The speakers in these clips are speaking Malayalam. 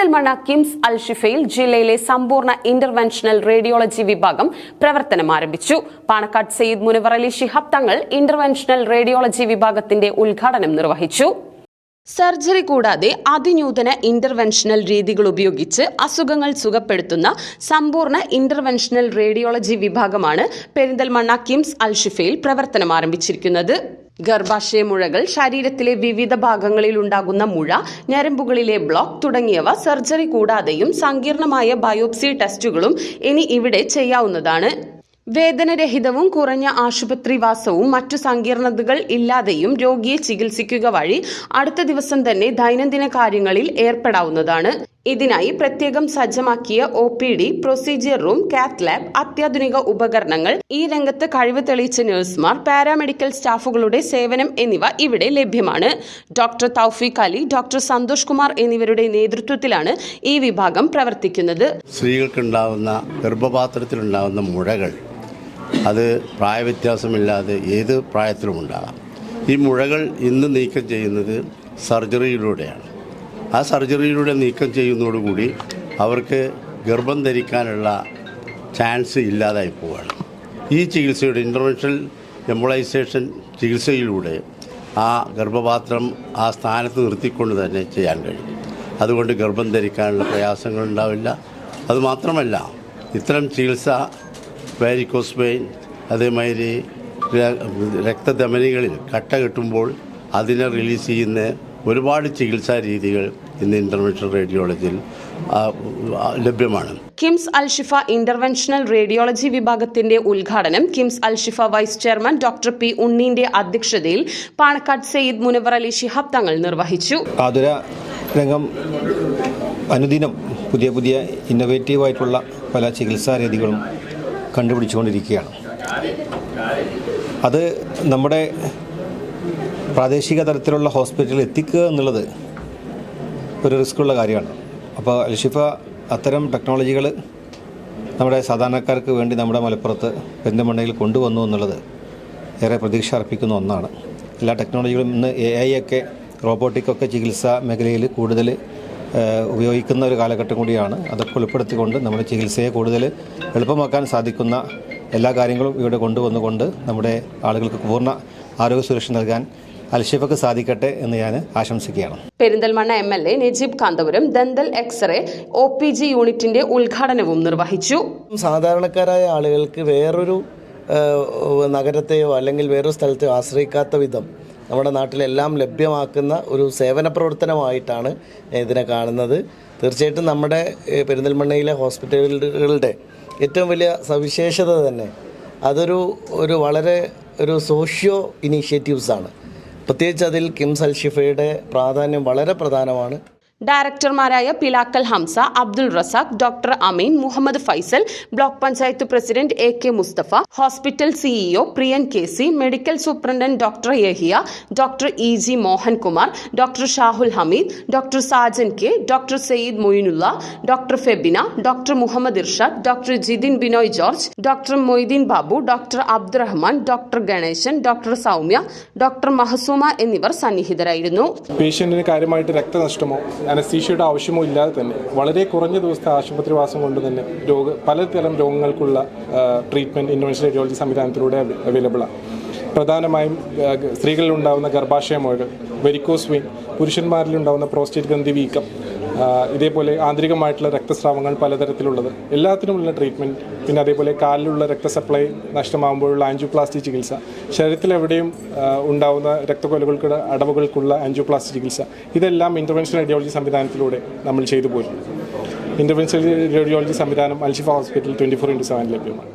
പെരിന്തൽമണ്ണ കിംസ് അൽ ഷിഫയിൽ ജില്ലയിലെ സമ്പൂർണ ഇന്റർവെൻഷണൽ റേഡിയോളജി വിഭാഗം പ്രവർത്തനം ആരംഭിച്ചു. പാണക്കാട് സയ്യിദ് മുനവർ അലി ശിഹാബ് തങ്ങൾ ഇന്റർവെൻഷണൽ റേഡിയോളജി വിഭാഗത്തിന്റെ ഉദ്ഘാടനം നിർവഹിച്ചു. സർജറി കൂടാതെ അതിനൂതന ഇന്റർവെൻഷണൽ രീതികൾ ഉപയോഗിച്ച് അസുഖങ്ങൾ സുഖപ്പെടുത്തുന്ന സമ്പൂർണ ഇന്റർവെൻഷണൽ റേഡിയോളജി വിഭാഗമാണ് പെരിന്തൽമണ്ണ കിംസ് അൽഷിഫയിൽ പ്രവർത്തനം ആരംഭിച്ചിരിക്കുന്നത്. ഗർഭാശയ മുഴകൾ ശരീരത്തിലെ വിവിധ ഭാഗങ്ങളിൽ ഉണ്ടാകുന്ന മുഴ ഞരമ്പുകളിലെ ബ്ലോക്ക് തുടങ്ങിയവ സർജറി കൂടാതെയും സങ്കീർണമായ ബയോപ്സി ടെസ്റ്റുകളും ഇനി ഇവിടെ ചെയ്യാവുന്നതാണ്. വേദനരഹിതവും കുറഞ്ഞ ആശുപത്രിവാസവും മറ്റു സങ്കീർണതകൾ ഇല്ലാതെയും രോഗിയെ ചികിത്സിക്കുക വഴി അടുത്ത ദിവസം തന്നെ ദൈനംദിന കാര്യങ്ങളിൽ ഏർപ്പെടാവുന്നതാണ്. ഇതിനായി പ്രത്യേകം സജ്ജമാക്കിയ O P D procedure room cath lab അത്യാധുനിക ഉപകരണങ്ങൾ ഈ രംഗത്ത് കഴിവ് തെളിയിച്ച നഴ്സുമാർ പാരാമെഡിക്കൽ സ്റ്റാഫുകളുടെ സേവനം എന്നിവ ഇവിടെ ലഭ്യമാണ്. ഡോക്ടർ തൗഫീഖ് അലി ഡോക്ടർ സന്തോഷ് കുമാർ എന്നിവരുടെ നേതൃത്വത്തിലാണ് ഈ വിഭാഗം പ്രവർത്തിക്കുന്നത്. സ്ത്രീകൾക്കുണ്ടാവുന്ന ഗർഭപാത്രത്തിലുണ്ടാവുന്ന മുഴകൾ അത് പ്രായവ്യത്യാസമില്ലാതെ ഏത് പ്രായത്തിലും ഉണ്ടാകാം. ഈ മുഴകൾ ഇന്ന് നീക്കം ചെയ്യുന്നത് സർജറിയിലൂടെയാണ്. ആ സർജറിയിലൂടെ നീക്കം ചെയ്യുന്നതോടുകൂടി അവർക്ക് ഗർഭം ധരിക്കാനുള്ള ചാൻസ് ഇല്ലാതായി പോവുകയാണ്. ഈ ചികിത്സയുടെ ഇന്റർവെൻഷൻ എംബോളൈസേഷൻ ചികിത്സയിലൂടെ ആ ഗർഭപാത്രം ആ സ്ഥാനത്ത് നിർത്തിക്കൊണ്ട് തന്നെ ചെയ്യാൻ കഴിയും. അതുകൊണ്ട് ഗർഭം ധരിക്കാനുള്ള പ്രയാസങ്ങൾ ഉണ്ടാവില്ല. അതുമാത്രമല്ല ഇത്തരം ചികിത്സ വാരിക്കോസ് പെയിൻ അതേമാതിരി രക്തധമനികളിൽ കട്ട കെട്ടുമ്പോൾ അതിനെ റിലീസ് ചെയ്യുന്ന ഒരുപാട് ചികിത്സാ രീതികൾ ഇന്ന് ഇന്റർവെൻഷൻ റേഡിയോളജിയിൽ ലഭ്യമാണ്. കിംസ് അൽഷിഫ ഇന്റർവെൻഷണൽ റേഡിയോളജി വിഭാഗത്തിന്റെ ഉദ്ഘാടനം KIMS Alshifa vice chairman doctor P ഉണ്ണീന്റെ അധ്യക്ഷതയിൽ പാണക്കാട് സയ്യിദ് മുനവർ അലി ശിഹാബ് തങ്ങൾ നിർവഹിച്ചു. ആതുര രംഗം അനുദിനം പുതിയ പുതിയ ഇന്നോവേറ്റീവായിട്ടുള്ള പല ചികിത്സാ രീതികളും കണ്ടുപിടിച്ചുകൊണ്ടിരിക്കുകയാണ്. അത് നമ്മുടെ പ്രാദേശിക തലത്തിലുള്ള ഹോസ്പിറ്റലിൽ എത്തിക്കുക എന്നുള്ളത് ഒരു റിസ്ക്കുള്ള കാര്യമാണ്. അപ്പോൾ അൽഷിഫ അത്തരം ടെക്നോളജികൾ നമ്മുടെ സാധാരണക്കാർക്ക് വേണ്ടി നമ്മുടെ മലപ്പുറത്ത് പെരിന്തമണ്ണയിൽ കൊണ്ടുവന്നു എന്നുള്ളത് ഏറെ പ്രതീക്ഷ അർപ്പിക്കുന്ന ഒന്നാണ്. എല്ലാ ടെക്നോളജികളും ഇന്ന് എ ഐ ഒക്കെ റോബോട്ടിക്കൊക്കെ ചികിത്സാ മേഖലയിൽ കൂടുതൽ ഉപയോഗിക്കുന്ന ഒരു കാലഘട്ടം കൂടിയാണ്. അതൊക്കെ ഉൾപ്പെടുത്തിക്കൊണ്ട് നമ്മുടെ ചികിത്സയെ കൂടുതൽ എളുപ്പമാക്കാൻ സാധിക്കുന്ന എല്ലാ കാര്യങ്ങളും ഇവിടെ കൊണ്ടുവന്നുകൊണ്ട് നമ്മുടെ ആളുകൾക്ക് പൂർണ ആരോഗ്യ സുരക്ഷ നൽകാൻ അൽഷിഫക്ക് സാധിക്കട്ടെ എന്ന് ഞാൻ ആശംസിക്കുകയാണ്. Perinthalmanna M L A Najeeb Kanthapuram dental X ray O P G യൂണിറ്റിന്റെ ഉദ്ഘാടനവും നിർവഹിച്ചു. സാധാരണക്കാരായ ആളുകൾക്ക് വേറൊരു നഗരത്തെയോ അല്ലെങ്കിൽ വേറൊരു സ്ഥലത്തെയോ ആശ്രയിക്കാത്ത വിധം നമ്മുടെ നാട്ടിലെല്ലാം ലഭ്യമാക്കുന്ന ഒരു സേവന പ്രവർത്തനമായിട്ടാണ് ഇതിനെ കാണുന്നത്. തീർച്ചയായിട്ടും നമ്മുടെ പെരിന്തൽമണ്ണയിലെ ഹോസ്പിറ്റലുകളുടെ ഏറ്റവും വലിയ സവിശേഷത തന്നെ അതൊരു ഒരു വളരെ ഒരു സോഷ്യോ ഇനീഷ്യേറ്റീവ്സാണ്. പ്രത്യേകിച്ച് അതിൽ കിംസ് അൽഷിഫയുടെ പ്രാധാന്യം വളരെ പ്രധാനമാണ്. ഡയറക്ടർമാരായ Pilakkal Hamsa Abdul Razak doctor Ameen Muhammed Faisal block panchayat president A K Musthafa hospital CEO Priyan K C medical superintendent doctor Yahiya doctor E G Mohankumar doctor Shahul Hameed doctor Sajan K doctor Sayyid Moinulla doctor Febina doctor Muhammed Irshad doctor Jithin Binoy George doctor Moideen Babu doctor Abdurahman doctor Ganesan doctor Soumya doctor Mahsooma എന്നിവർ സന്നിഹിതരായിരുന്നു. പേഷ്യന്റിന് കാര്യമായിട്ട് രക്തനഷ്ടമോ? അനസ്തീഷ്യയുടെ ആവശ്യമോ ഇല്ലാതെ തന്നെ വളരെ കുറഞ്ഞ ദിവസത്തെ ആശുപത്രിവാസം കൊണ്ട് തന്നെ രോഗ പലതരം രോഗങ്ങൾക്കുള്ള ട്രീറ്റ്മെന്റ് ഇൻവെൻഷൻ റേഡിയോളജി സംവിധാനത്തിലൂടെ അവൈലബിളാണ് പ്രധാനമായും സ്ത്രീകളിലുണ്ടാകുന്ന ഗർഭാശയ മുഴകൾ വെരിക്കോസ് പുരുഷന്മാരിലുണ്ടാകുന്ന പ്രോസ്റ്റേറ്റ് ഗ്രന്ഥി വീക്കം ഇതേപോലെ ആന്തരികമായിട്ടുള്ള രക്തസ്രാവങ്ങൾ പലതരത്തിലുള്ളത്. എല്ലാത്തിനുമുള്ള ട്രീറ്റ്മെന്റ് പിന്നെ അതേപോലെ കാലിലുള്ള രക്തസപ്ലൈ നഷ്ടമാകുമ്പോഴുള്ള ആൻജിയോപ്ലാസ്റ്റി ചികിത്സ. ശരീരത്തിലെവിടെയും ഉണ്ടാവുന്ന രക്തക്കൊലകൾക്കുള്ള അടവുകൾക്കുള്ള ആൻജിയോപ്ലാസ്റ്റി ചികിത്സ. ഇതെല്ലാം ഇന്റർവെൻഷൻ റേഡിയോളജി സംവിധാനത്തിലൂടെ നമ്മൾ ചെയ്തു പോരും ഇന്റർവെൻഷൻ റേഡിയോളജി സംവിധാനം Alshifa hospital twenty four into seven ലഭ്യമാണ്.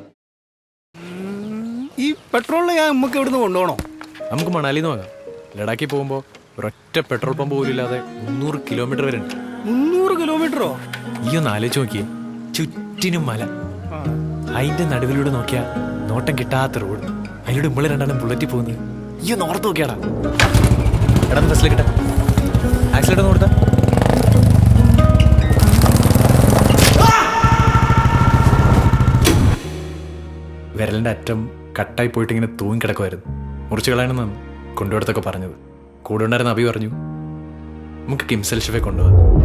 ഈ പെട്രോളിനെ ഞാൻ നമുക്ക് ഇവിടുന്ന് കൊണ്ടുപോകണോ? നമുക്ക് മണാലിന്ന് വാങ്ങാം ലഡാക്കിൽ പോകുമ്പോൾ ഒരൊറ്റ പെട്രോൾ പമ്പ് പോലും ഇല്ലാതെ മുന്നൂറ് കിലോമീറ്റർ വരെ ഉണ്ട് മുന്നൂറ് കിലോമീറ്ററോ? ഈ ഒന്ന് ആലോചിച്ച് നോക്കിയേ. ചുറ്റിനും മല. അതിന്റെ നടുവിലൂടെ നോക്കിയാ നോട്ടം കിട്ടാത്ത റോഡ്. അതിലൂടെ മുകളിൽ രണ്ടാണ് ബുള്ളറ്റ് പോകുന്നത്. ഈ നോർത്ത് ഓർത്ത് നോക്കിയാടാ. എടാ ബസ്സിൽ കിട്ടാ ആക്സിഡന്റ് കൊടുത്താ. വിരലിന്റെ അറ്റം കട്ടായി പോയിട്ട് ഇങ്ങനെ തൂങ്ങി കിടക്കുമായിരുന്നു മുറിച്ചു കളയണമെന്നാണ് കൊണ്ടുപോടത്തൊക്കെ പറഞ്ഞത്. കൂടെ ഉണ്ടായിരുന്ന അഭി പറഞ്ഞു നമുക്ക് കിംസൽ ഷെഫെ കൊണ്ടുപോകാം